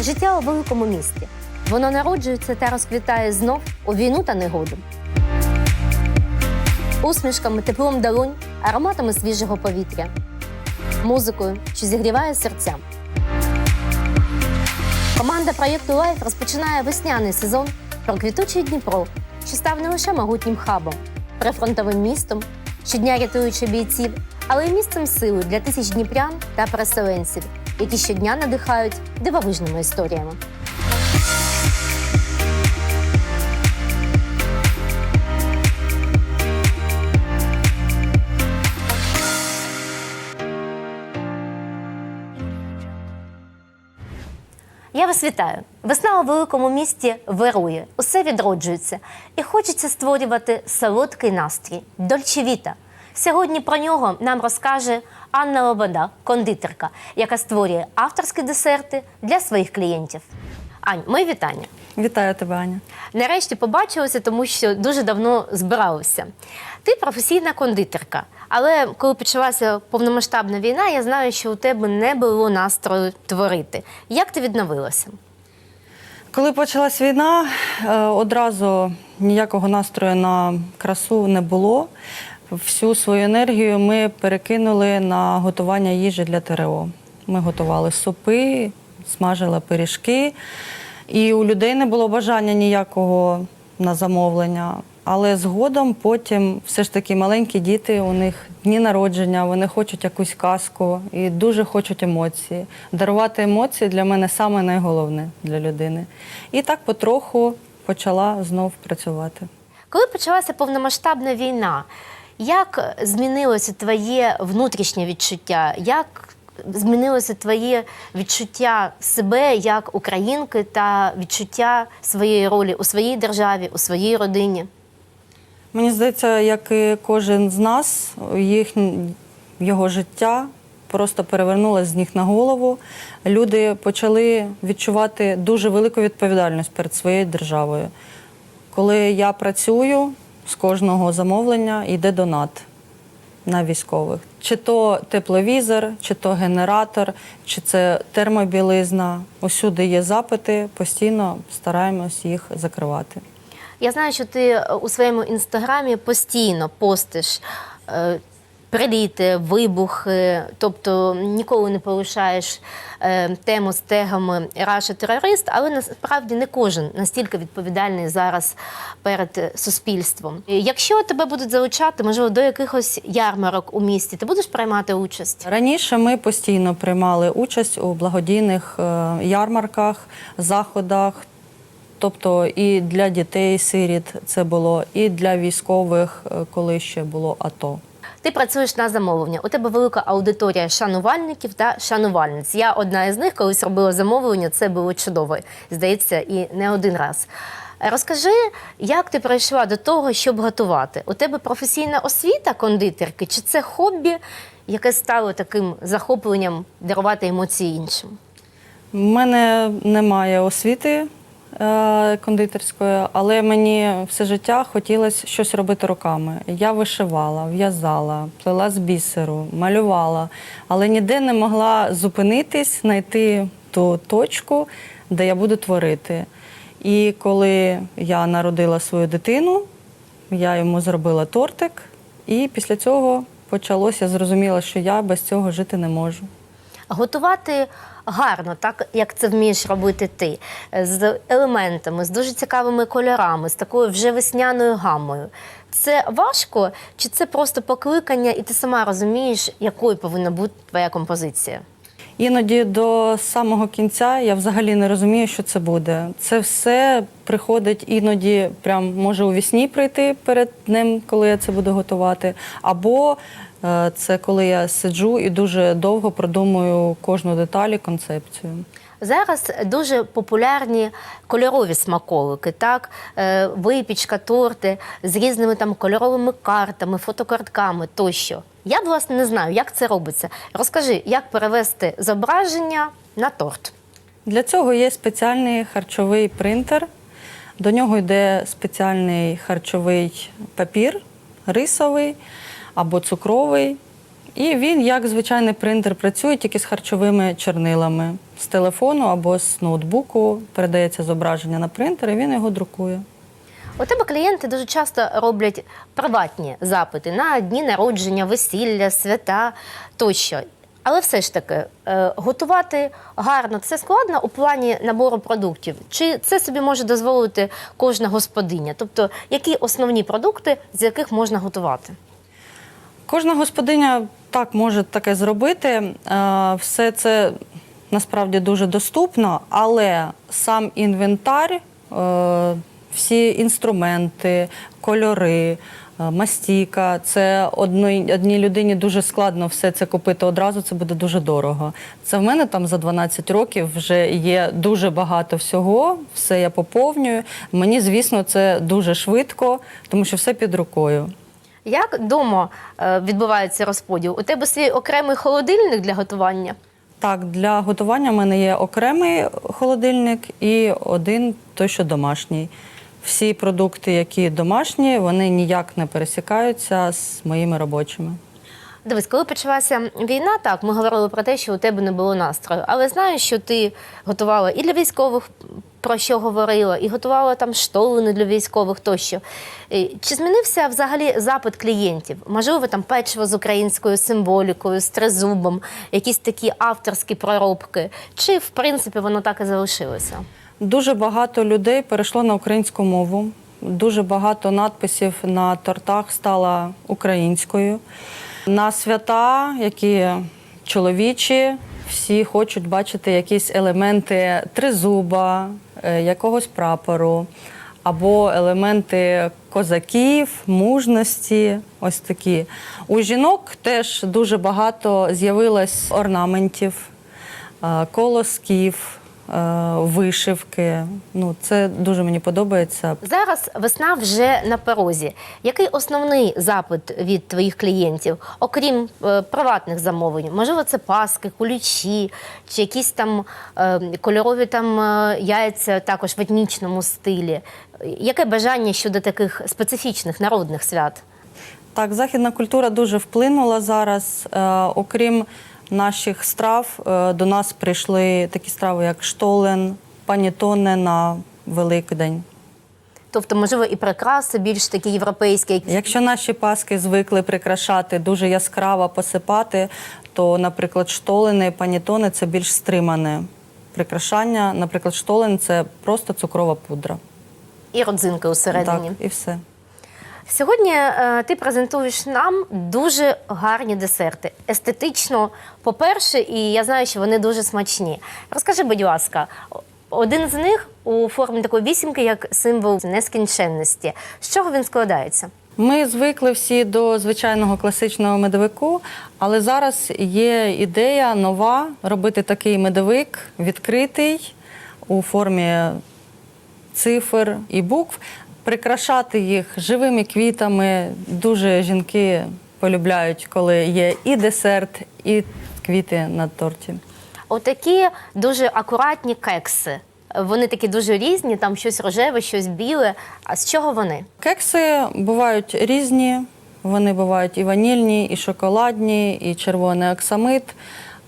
Життя у великому місті. Воно народжується та розквітає знов у війну та негоду. Усмішками, теплом долонь, ароматами свіжого повітря, музикою, що зігріває серця. Команда проєкту Лайф розпочинає весняний сезон про квітучий Дніпро, що став не лише могутнім хабом, прифронтовим містом, щодня рятуючи бійців, але й місцем сили для тисяч дніпрян та переселенців, які щодня надихають дивовижними історіями. Я вас вітаю. Весна у великому місті вирує, усе відроджується, і хочеться створювати солодкий настрій, дольчевіта. Сьогодні про нього нам розкаже Анна Лобода, кондитерка, яка створює авторські десерти для своїх клієнтів. Ань, мої вітання. Вітаю тебе, Аня. Нарешті побачилися, тому що дуже давно збиралися. Ти професійна кондитерка, але коли почалася повномасштабна війна, я знаю, що у тебе не було настрою творити. Як ти відновилася? Коли почалась війна, е, одразу ніякого настрою на красу не було. Всю свою енергію ми перекинули на готування їжі для ТРО. Ми готували супи, смажили пиріжки, і у людей не було бажання ніякого на замовлення. Але згодом потім все ж таки маленькі діти, у них дні народження, вони хочуть якусь казку і дуже хочуть емоції. Дарувати емоції для мене саме найголовне для людини. І так потроху почала знов працювати. Коли почалася повномасштабна війна, як змінилося твоє внутрішнє відчуття? Як змінилося твоє відчуття себе як українки та відчуття своєї ролі у своїй державі, у своїй родині? Мені здається, як і кожен з нас, їх, його життя просто перевернулося з ніг на голову. Люди почали відчувати дуже велику відповідальність перед своєю державою. Коли я працюю, з кожного замовлення йде донат на військових. Чи то тепловізор, чи то генератор, чи це термобілизна. Усюди є запити, постійно стараємось їх закривати. Я знаю, що ти е, у своєму інстаграмі постійно постиш е, приліти, вибухи, тобто ніколи не полишаєш е, тему з тегами Раша терорист, але насправді не кожен настільки відповідальний зараз перед е, суспільством. Якщо тебе будуть залучати, можливо, до якихось ярмарок у місті, ти будеш приймати участь? Раніше ми постійно приймали участь у благодійних е, ярмарках, заходах. Тобто і для дітей сиріт це було, і для військових, е, коли ще було АТО. Ти працюєш на замовлення. У тебе велика аудиторія шанувальників та шанувальниць. Я одна із них колись робила замовлення. Це було чудово, здається, і не один раз. Розкажи, як ти прийшла до того, щоб готувати? У тебе професійна освіта кондитерки, чи це хобі, яке стало таким захопленням дарувати емоції іншим? У мене немає освіти кондитерської, але мені все життя хотілося щось робити руками. Я вишивала, в'язала, плела з бісеру, малювала, але ніде не могла зупинитись, знайти ту точку, де я буду творити. І коли я народила свою дитину, я йому зробила тортик, і після цього почалося, зрозуміла, що я без цього жити не можу. Готувати гарно, так як це вмієш робити ти, з елементами, з дуже цікавими кольорами, з такою вже весняною гамою. Це важко, чи це просто покликання, і ти сама розумієш, якою повинна бути твоя композиція? Іноді до самого кінця я взагалі не розумію, що це буде. Це все приходить іноді, прям може у вісні прийти перед днем, коли я це буду готувати. Або е, це коли я сиджу і дуже довго продумую кожну деталь і концепцію. Зараз дуже популярні кольорові смаколики, так Е, випічка, торти з різними там кольоровими картами, фотокартками тощо. Я власне не знаю, як це робиться. Розкажи, як перевести зображення на торт. Для цього є спеціальний харчовий принтер. До нього йде спеціальний харчовий папір, рисовий або цукровий. І він, як звичайний принтер, працює тільки з харчовими чорнилами. З телефону або з ноутбуку передається зображення на принтер, і він його друкує. У тебе клієнти дуже часто роблять приватні запити на дні народження, весілля, свята тощо. Але все ж таки, е, готувати гарно це складно у плані набору продуктів. Чи це собі може дозволити кожна господиня? Тобто, які основні продукти, з яких можна готувати? Кожна господиня так може таке зробити. Е, Все це насправді дуже доступно, але сам інвентар, е, всі інструменти, кольори, е, мастіка, це одній, одній людині дуже складно все це купити одразу, це буде дуже дорого. Це в мене там за 12 років вже є дуже багато всього, все я поповнюю. Мені, звісно, це дуже швидко, тому що все під рукою. Як вдома е, відбувається розподіл? У тебе свій окремий холодильник для готування? Так, для готування в мене є окремий холодильник і один той, що домашній. Всі продукти, які домашні, вони ніяк не пересікаються з моїми робочими. Дивись, коли почалася війна, так ми говорили про те, що у тебе не було настрою. Але знаю, що ти готувала і для військових, про що говорила, і готувала там штолини для військових тощо. Е, Чи змінився взагалі запит клієнтів? Можливо, там печиво з українською символікою, з тризубом, якісь такі авторські проробки? Чи в принципі воно так і залишилося? Дуже багато людей перейшло на українську мову. Дуже багато надписів на тортах стало українською. На свята, які чоловічі, всі хочуть бачити якісь елементи тризуба, е, якогось прапору, або елементи козаків, мужності. Ось такі. У жінок теж дуже багато з'явилось орнаментів, е, колосків, вишивки. Ну, це дуже мені подобається. Зараз весна вже на порозі. Який основний запит від твоїх клієнтів, окрім е, приватних замовлень? Можливо, це паски, кулічі, чи якісь там е, кольорові там е, яйця, також в етнічному стилі. Яке бажання щодо таких специфічних народних свят? Так, західна культура дуже вплинула зараз. Е, окрім наших страв, е, до нас прийшли такі страви, як штолен, панітоне на Великдень. Тобто, можливо, і прикраси більш такі європейські. Якщо наші паски звикли прикрашати дуже яскраво посипати, то, наприклад, штолени, панітони це більш стримане прикрашання. Наприклад, штолен це просто цукрова пудра. І родзинки усередині. Так, і все. Сьогодні е, ти презентуєш нам дуже гарні десерти. Естетично, по-перше, і я знаю, що вони дуже смачні. Розкажи, будь ласка, один з них у формі такої вісімки, як символ нескінченності. З чого він складається? Ми звикли всі до звичайного класичного медовику, але зараз є ідея нова робити такий медовик відкритий у формі цифр і букв, прикрашати їх живими квітами. Дуже жінки полюбляють, коли є і десерт, і квіти на торті. Отакі дуже акуратні кекси. Вони такі дуже різні, там щось рожеве, щось біле. А з чого вони? Кекси бувають різні. Вони бувають і ванільні, і шоколадні, і червоний оксамит.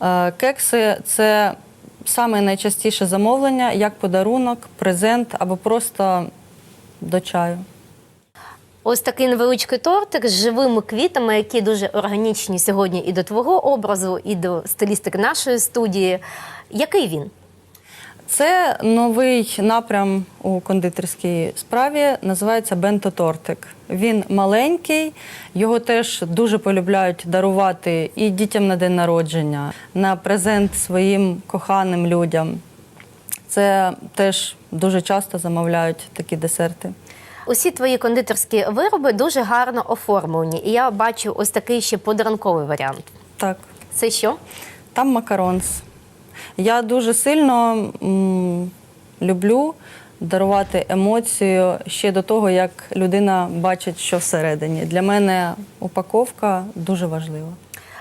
Е, Кекси це саме найчастіше замовлення як подарунок, презент або просто до чаю. Ось такий невеличкий тортик з живими квітами, які дуже органічні сьогодні і до твого образу, і до стилістики нашої студії. Який він? Це новий напрям у кондитерській справі, називається бенто-тортик. Він маленький, його теж дуже полюбляють дарувати і дітям на день народження, на презент своїм коханим людям. Це теж дуже часто замовляють такі десерти. Усі твої кондитерські вироби дуже гарно оформлені. І я бачу ось такий ще подарунковий варіант. Так, Це що? там макаронс. Я дуже сильно м, люблю дарувати емоцію ще до того, як людина бачить, що всередині. Для мене упаковка дуже важлива.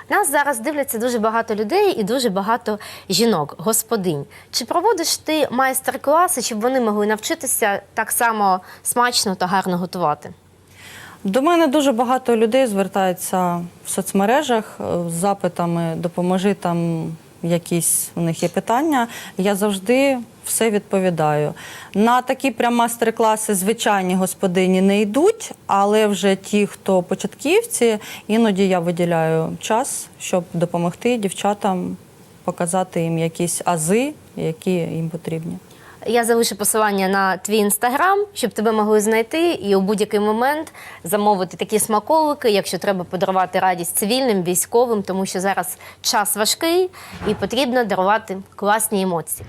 Нас зараз дивляться дуже багато людей і дуже багато жінок, господинь. Чи проводиш ти майстер-класи, щоб вони могли навчитися так само смачно та гарно готувати? До мене дуже багато людей звертаються в соцмережах е, з запитами Допоможи там якісь у них є питання. Я завжди все відповідаю. На такі прям мастер-класи звичайні господині не йдуть, але вже ті, хто початківці, іноді я виділяю час, щоб допомогти дівчатам показати їм якісь ази, які їм потрібні. Я залишу посилання на твій інстаграм, щоб тебе могли знайти і у будь-який момент замовити такі смаколики, якщо треба подарувати радість цивільним, військовим, тому що зараз час важкий і потрібно дарувати класні емоції.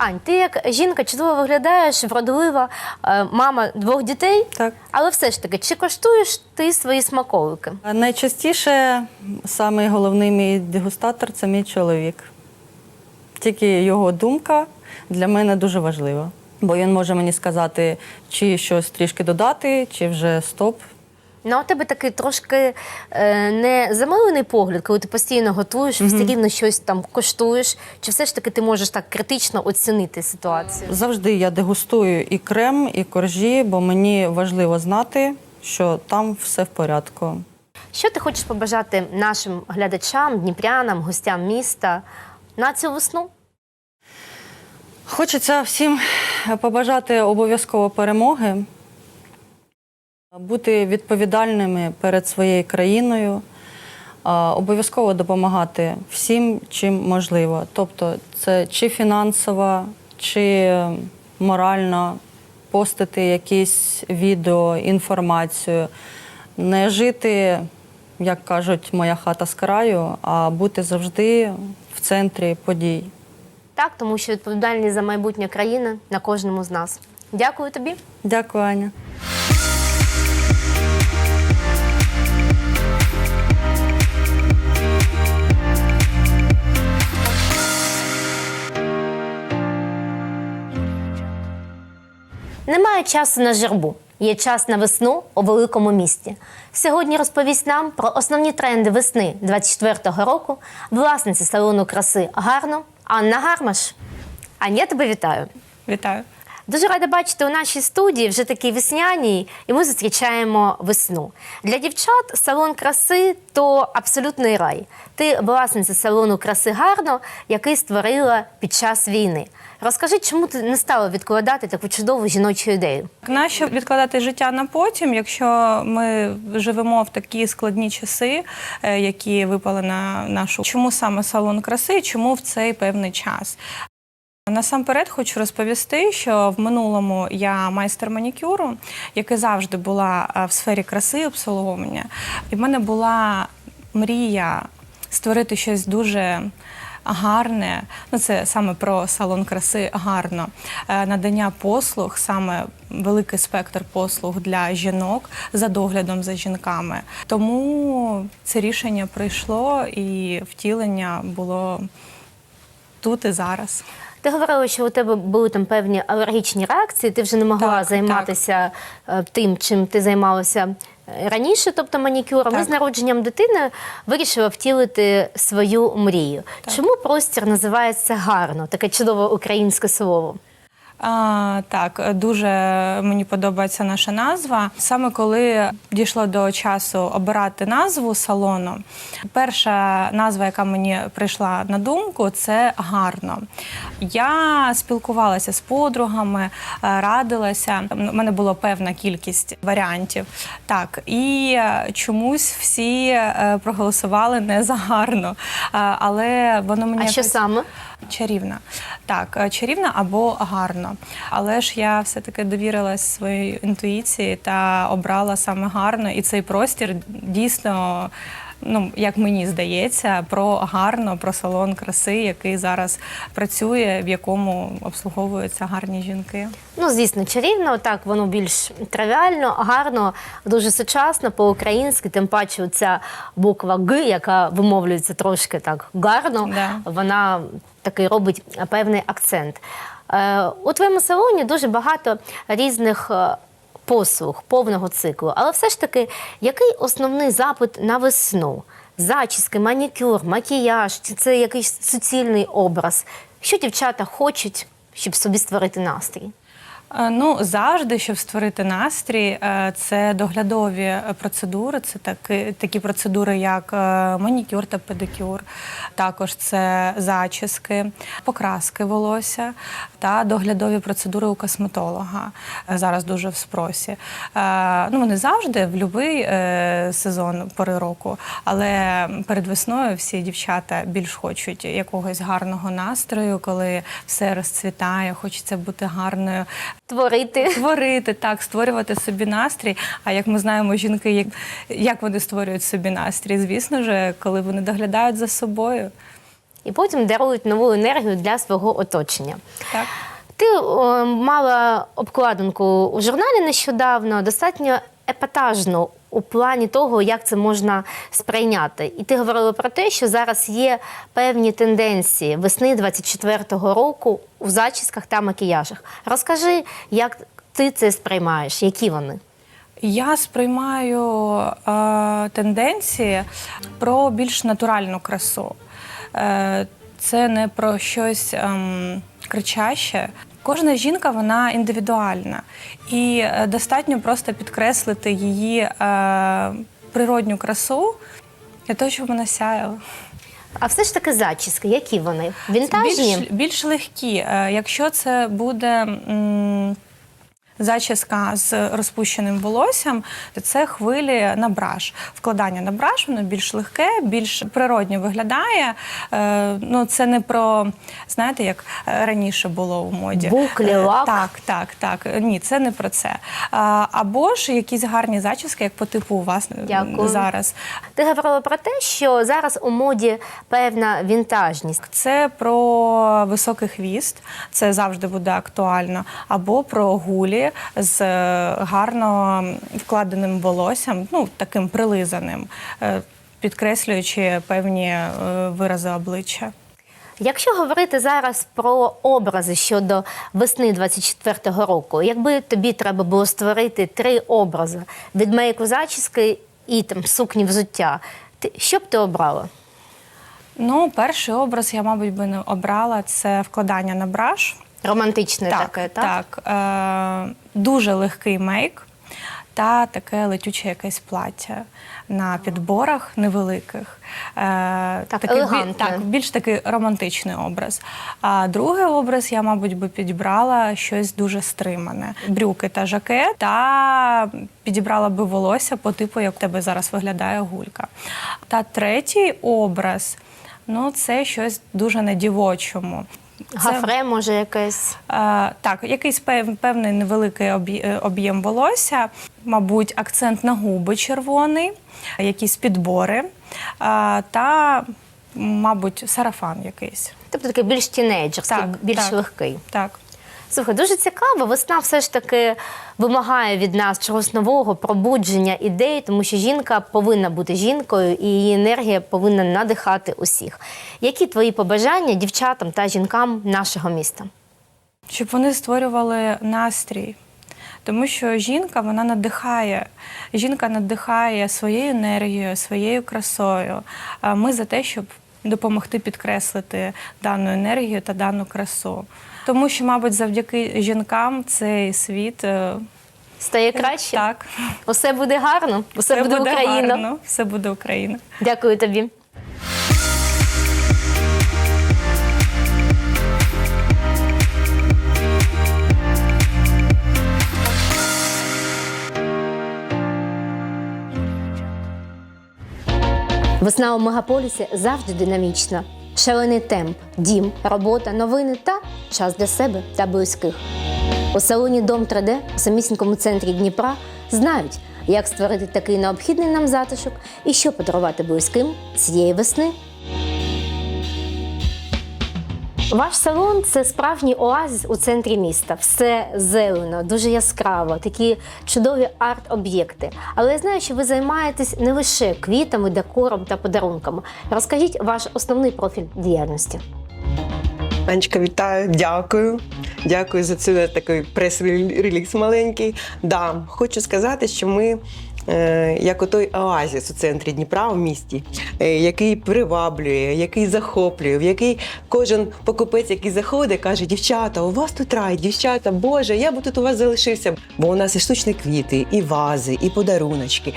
Ань, ти як жінка чудово виглядаєш, вродлива, е, мама двох дітей. Так. Але все ж таки, чи коштуєш ти свої смаколики? А Найчастіше самий головний мій дегустатор це мій чоловік. Тільки його думка для мене дуже важлива. Бо він може мені сказати, чи щось трішки додати, чи вже стоп. Ну, у тебе такий трошки е, не замилений погляд, коли ти постійно готуєш, все рівно щось там коштуєш. Чи все ж таки ти можеш так критично оцінити ситуацію? Завжди я дегустую і крем, і коржі, бо мені важливо знати, що там все в порядку. Що ти хочеш побажати нашим глядачам, дніпрянам, гостям міста на цю весну? Хочеться всім побажати обов'язково перемоги, бути відповідальними перед своєю країною, обов'язково допомагати всім, чим можливо. Тобто, це чи фінансово, чи морально постити якісь відео, інформацію, не жити, як кажуть, моя хата з краю, а бути завжди в центрі подій. Так, тому що відповідальність за майбутнє країни на кожному з нас. Дякую тобі. Дякую, Аня. Часу на жербу. Є час на весну у великому місті. Сьогодні розповість нам про основні тренди весни 24-го року власниця салону краси Гарно Анна Гармаш. Аня, я тебе вітаю. Вітаю. Дуже рада бачити у нашій студії вже такий весняній, і ми зустрічаємо весну. Для дівчат салон краси то абсолютний рай. Ти власниця салону краси гарно, який створила під час війни. Розкажи, чому ти не стала відкладати таку чудову жіночу ідею? Нащо відкладати життя на потім, якщо ми живемо в такі складні часи, е, які випали на нашу чому саме салон краси, чому в цей певний час? Насамперед хочу розповісти, що в минулому я майстер манікюру, яка завжди була е, в сфері краси обслуговування. І в мене була мрія створити щось дуже гарне. Ну, це саме про салон краси гарно. Е, Надання послуг, саме великий спектр послуг для жінок за доглядом за жінками. Тому це рішення прийшло і втілення було тут і зараз. Ти говорила, що у тебе були там певні алергічні реакції, ти вже не могла Так, займатися е, тим, чим ти займалася раніше, тобто манікюром. І з народженням дитини вирішила втілити свою мрію. Чому простір називається гарно? Таке чудове українське слово. А, так, дуже мені подобається наша назва. Саме коли дійшло до часу обирати назву салону, перша назва, яка мені прийшла на думку, це гарно. Я спілкувалася з подругами, е, радилася. У мене була певна кількість варіантів. Так, і е, чомусь всі е, проголосували не за гарно. Але воно мені А що саме? Чарівна. Так, е, чарівна або гарно. Але ж я все-таки довірилась своїй інтуїції та обрала саме гарно. І цей простір дійсно, ну як мені здається, про гарно, про салон краси, який зараз працює, в якому обслуговуються гарні жінки. Ну, звісно, чарівно, так воно більш тривіально, гарно, дуже сучасно, по-українськи, тим паче ця буква Г, яка вимовлюється трошки так гарно, Да. вона такий робить певний акцент. Е, у твоєму салоні дуже багато різних. Послуг повного циклу. Але все ж таки, який основний запит на весну? Зачіски, манікюр, макіяж, це якийсь суцільний образ? Що дівчата хочуть, щоб собі створити настрій? Е, Ну, завжди, щоб створити настрій, е, це доглядові процедури. Це такі, такі процедури, як е, манікюр та педикюр. Також це зачіски, покраски волосся та доглядові процедури у косметолога. Е, Зараз дуже в спросі. Е, Ну, вони завжди в будь-який е, сезон пори року. Але перед весною всі дівчата більш хочуть якогось гарного настрою, коли все розцвітає, хочеться бути гарною Творити. творити, так, створювати собі настрій. А як ми знаємо, жінки, як, як вони створюють собі настрій? Звісно ж, коли вони доглядають за собою. І потім дарують нову енергію для свого оточення. Так. Ти о, мала обкладинку у журналі нещодавно, достатньо епатажну у плані того, як це можна сприйняти. І ти говорила про те, що зараз є певні тенденції весни 24-го року у зачісках та макіяжах. Розкажи, як ти це сприймаєш, які вони? Я сприймаю е, тенденції про більш натуральну красу. Е, це не про щось ем, кричаще. Кожна жінка вона індивідуальна, і е, достатньо просто підкреслити її е, природню красу для того, щоб вона сяяла. А все ж таки зачіски, які вони? Вінтажні? Більш, більш легкі. Е, Якщо це буде м, зачіска з розпущеним волоссям, то це хвилі на браш. Вкладання на браш, воно більш легке, більш природньо виглядає. Е, Ну, це не про, знаєте, як е, раніше було у моді. Буклі, Е, лак. Так, так, так. Ні, це не про це. Або ж якісь гарні зачіски, як по типу у вас Дякую. зараз. Ти говорила про те, що зараз у моді певна вінтажність. Це про високий хвіст, це завжди буде актуально, або про гулі з е, гарно вкладеним волоссям, ну таким прилизаним, е, підкреслюючи певні е, вирази обличчя. Якщо говорити зараз про образи щодо весни 24-го року, якби тобі треба було створити три образи від мейку зачіски і там сукні взуття, ти що б ти обрала? Ну, перший образ я, мабуть, би не обрала це вкладання на браш. Романтичне таке, так? так. Е, дуже легкий мейк та таке летюче якесь плаття на підборах невеликих. Е, Так, такий так, більш такий романтичний образ. А другий образ я, мабуть, би підібрала щось дуже стримане: брюки та жакет, та підібрала би волосся по типу, як у тебе зараз виглядає гулька. Та третій образ. Ну, це щось дуже на дівочому. Це- Гафре, може, якесь. Е, Так, якийсь пев- певний невеликий об'єм волосся, мабуть, акцент на губи червоний, якісь підбори е, та, мабуть, сарафан якийсь. Тобто такий більш тінейджерський, Так, більш так. легкий. Так. Слухай, дуже цікаво. Весна все ж таки вимагає від нас чогось нового, пробудження ідей, тому що жінка повинна бути жінкою і її енергія повинна надихати усіх. Які твої побажання дівчатам та жінкам нашого міста? Щоб вони створювали настрій. Тому що жінка вона надихає. Жінка надихає своєю енергією, своєю красою. А ми за те, щоб допомогти підкреслити дану енергію та дану красу. Тому що, мабуть, завдяки жінкам цей світ е, Стає краще? Так, Усе буде гарно, усе буде, Україна. гарно, все буде Україна. Дякую тобі. Весна у мегаполісі завжди динамічна. Шалений темп, дім, робота, новини та час для себе та близьких. У салоні Дом 3D у самісінькому центрі Дніпра знають, як створити такий необхідний нам затишок і що подарувати близьким цієї весни. Ваш салон це справжній оазис у центрі міста. Все зелено, дуже яскраво, такі чудові арт-об'єкти. Але я знаю, що ви займаєтесь не лише квітами, декором та подарунками. Розкажіть ваш основний профіль діяльності. Анечка, вітаю, дякую. Дякую за цей такий прес-реліз маленький. Да, хочу сказати, що ми. е, Як отой оазіс у центрі Дніпра в місті, е, який приваблює, який захоплює, в який кожен покупець, який заходить, каже: дівчата, у вас тут рай, дівчата, Боже, я би тут у вас залишився. Бо у нас і штучні квіти, і вази, і подаруночки,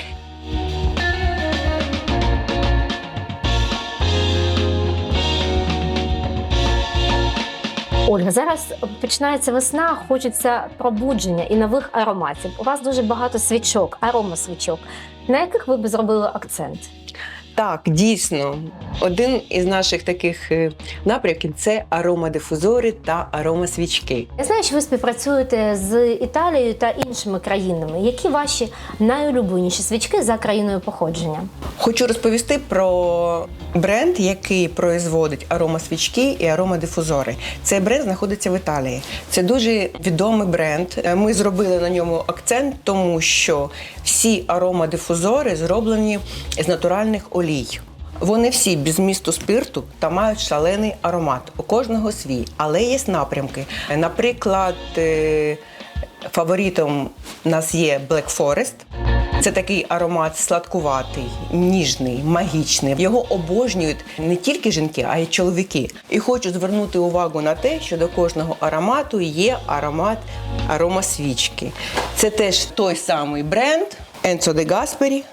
Ольга, зараз починається весна, хочеться пробудження і нових ароматів. У вас дуже багато свічок, аромасвічок. На яких ви б зробили акцент? Так, дійсно, один із наших таких е, напрямків це аромадифузори та аромасвічки. Я знаю, що ви співпрацюєте з Італією та іншими країнами. Які ваші найулюбленіші свічки за країною походження? Хочу розповісти про бренд, який производить аромасвічки і аромадифузори. Цей бренд знаходиться в Італії. Це дуже відомий бренд. Е, Ми зробили на ньому акцент, тому що всі аромадифузори зроблені з натуральних олій. Вони всі без місту спирту та мають шалений аромат. У кожного свій, але є напрямки. Наприклад, е, фаворитом у нас є Black Forest. Це такий аромат сладкуватий, ніжний, магічний. Його обожнюють не тільки жінки, а й чоловіки. І хочу звернути увагу на те, що до кожного аромату є аромат аромасвічки. Це теж той самий бренд Enzo de Gasperi.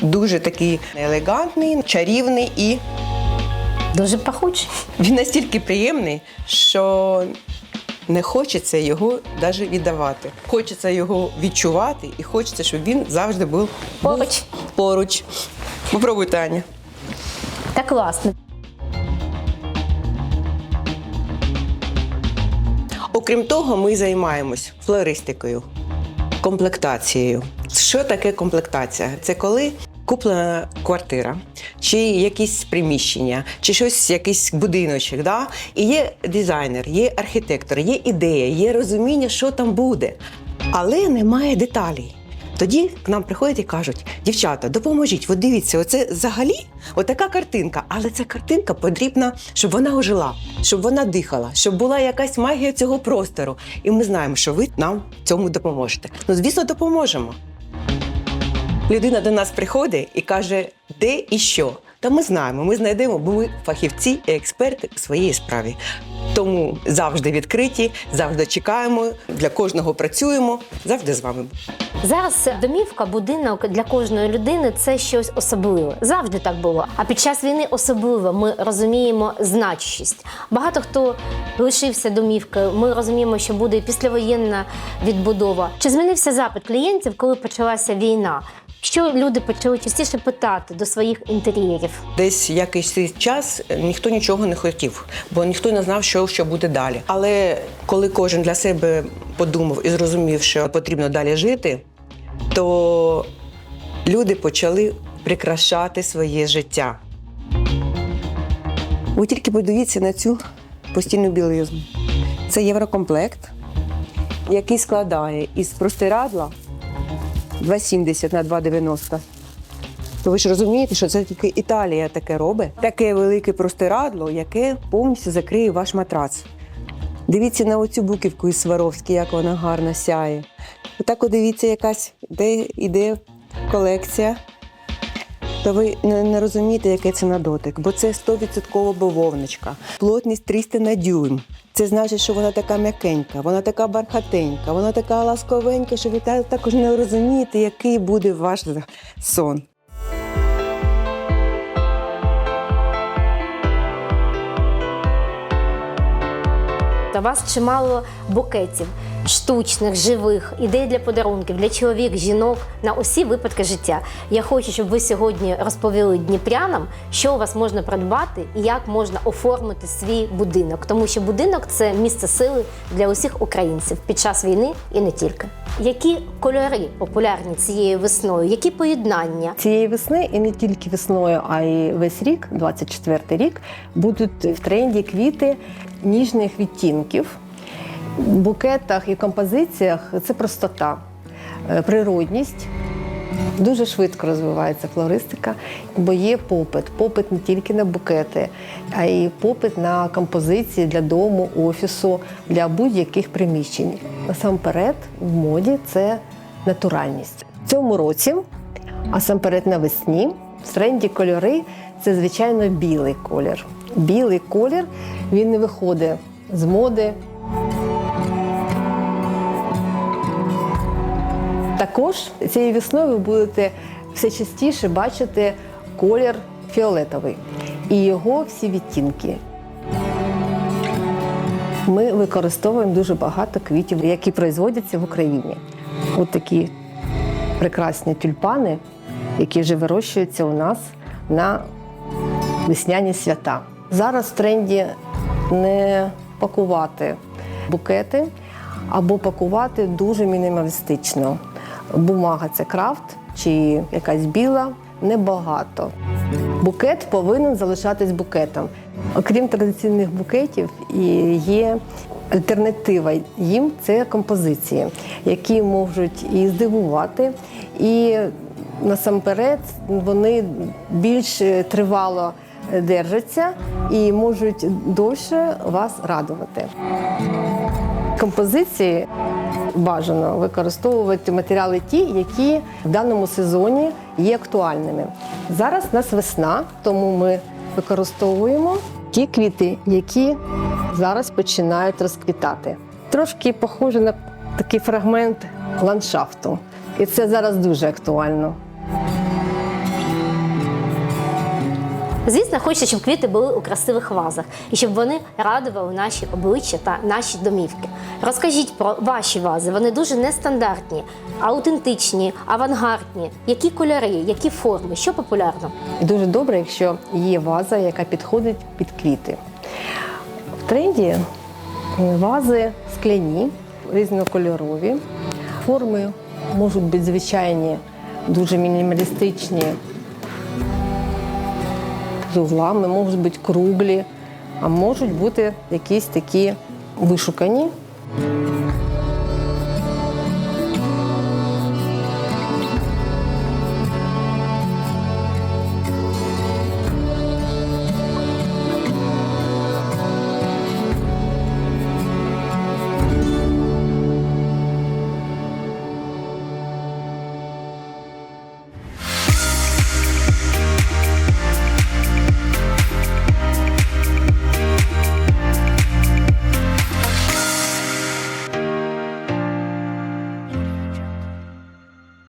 Дуже такий елегантний, чарівний і Дуже пахучі. він настільки приємний, що не хочеться його навіть віддавати. Хочеться його відчувати і хочеться, щоб він завжди був Поруч. поруч. Попробуйте, Аня. Та класно. Окрім того, ми займаємось флористикою, комплектацією. Що таке комплектація? Це коли куплена квартира, чи якісь приміщення, чи щось, якийсь будиночок. Да? І є дизайнер, є архітектор, є ідея, є розуміння, що там буде, але немає деталей. Тоді к нам приходять і кажуть: дівчата, допоможіть, от дивіться, оце взагалі отака картинка. Але ця картинка потрібна, щоб вона ожила, щоб вона дихала, щоб була якась магія цього простору. І ми знаємо, що ви нам цьому допоможете. Ну, звісно, допоможемо. Людина до нас приходить і каже, де і що. Та ми знаємо, ми знайдемо, бо ми фахівці і експерти у своїй справі. Тому завжди відкриті, завжди чекаємо, для кожного працюємо, завжди з вами. Зараз домівка, будинок для кожної людини це щось особливе. Завжди так було. А під час війни особливо ми розуміємо значущість. Багато хто лишився домівкою. Ми розуміємо, що буде післявоєнна відбудова. Чи змінився запит клієнтів, коли почалася війна? Що люди почали частіше питати до своїх інтер'єрів? Десь якийсь час ніхто нічого не хотів, бо ніхто не знав, що, що буде далі. Але коли кожен для себе подумав і зрозумів, що потрібно далі жити, то люди почали прикрашати своє життя. Ви тільки подивіться на цю постільну білизну. Це єврокомплект, який складає із простирадла 2,70 на 2,90. То ви ж розумієте, що це тільки Італія таке робить. Таке велике простирадло, яке повністю закриє ваш матрац. Дивіться на оцю буківку із Сваровські, як вона гарно сяє. Отак от дивіться, якась де іде колекція. То ви не, розумієте, яке це на дотик, бо це 100% бавовничка. Плотність 300 на дюйм. Це значить, що вона така м'якенька, вона така бархатенька, вона така ласковенька, що ви також не розумієте, який буде ваш сон. Та вас чимало букетів, штучних, живих, ідей для подарунків, для чоловік, жінок на усі випадки життя. Я хочу, щоб ви сьогодні розповіли дніпрянам, що у вас можна придбати і як можна оформити свій будинок. Тому що будинок це місце сили для усіх українців під час війни і не тільки. Які кольори популярні цією весною? Які поєднання? Цієї весни і не тільки весною, а й весь рік, 24 рік, будуть в тренді квіти ніжних відтінків. Букетах і композиціях це простота, е, природність, Дуже швидко розвивається флористика, бо є попит. Попит не тільки на букети, а й попит на композиції для дому, офісу, для будь-яких приміщень. Насамперед, в моді це натуральність. В цьому році, а самперед навесні, в тренді кольори це звичайно білий колір. Білий колір він не виходить з моди. Також цією весною ви будете все частіше бачити колір фіолетовий і його всі відтінки. Ми використовуємо дуже багато квітів, які производяться в Україні. От такі прекрасні тюльпани, які вже вирощуються у нас на весняні свята. Зараз в тренді не пакувати букети або пакувати дуже мінімалістично. Бумага це крафт чи якась біла, небагато. Букет повинен залишатись букетом. Окрім традиційних букетів, є альтернатива їм це композиції, які можуть і здивувати, і насамперед вони більш тривало держаться і можуть довше вас радувати. Композиції бажано використовувати матеріали ті, які в даному сезоні є актуальними. Зараз у нас весна, тому ми використовуємо ті квіти, які зараз починають розквітати. Трошки похоже на такий фрагмент ландшафту. І це зараз дуже актуально. Звісно, хочеться, щоб квіти були у красивих вазах і щоб вони радували наші обличчя та наші домівки. Розкажіть про ваші вази. Вони дуже нестандартні, аутентичні, авангардні. Які кольори, які форми, що популярно? Дуже добре, якщо є ваза, яка підходить під квіти. В тренді е, вази скляні, різнокольорові. Форми можуть бути звичайні, дуже мінімалістичні. З углами можуть бути круглі, а можуть бути якісь такі вишукані.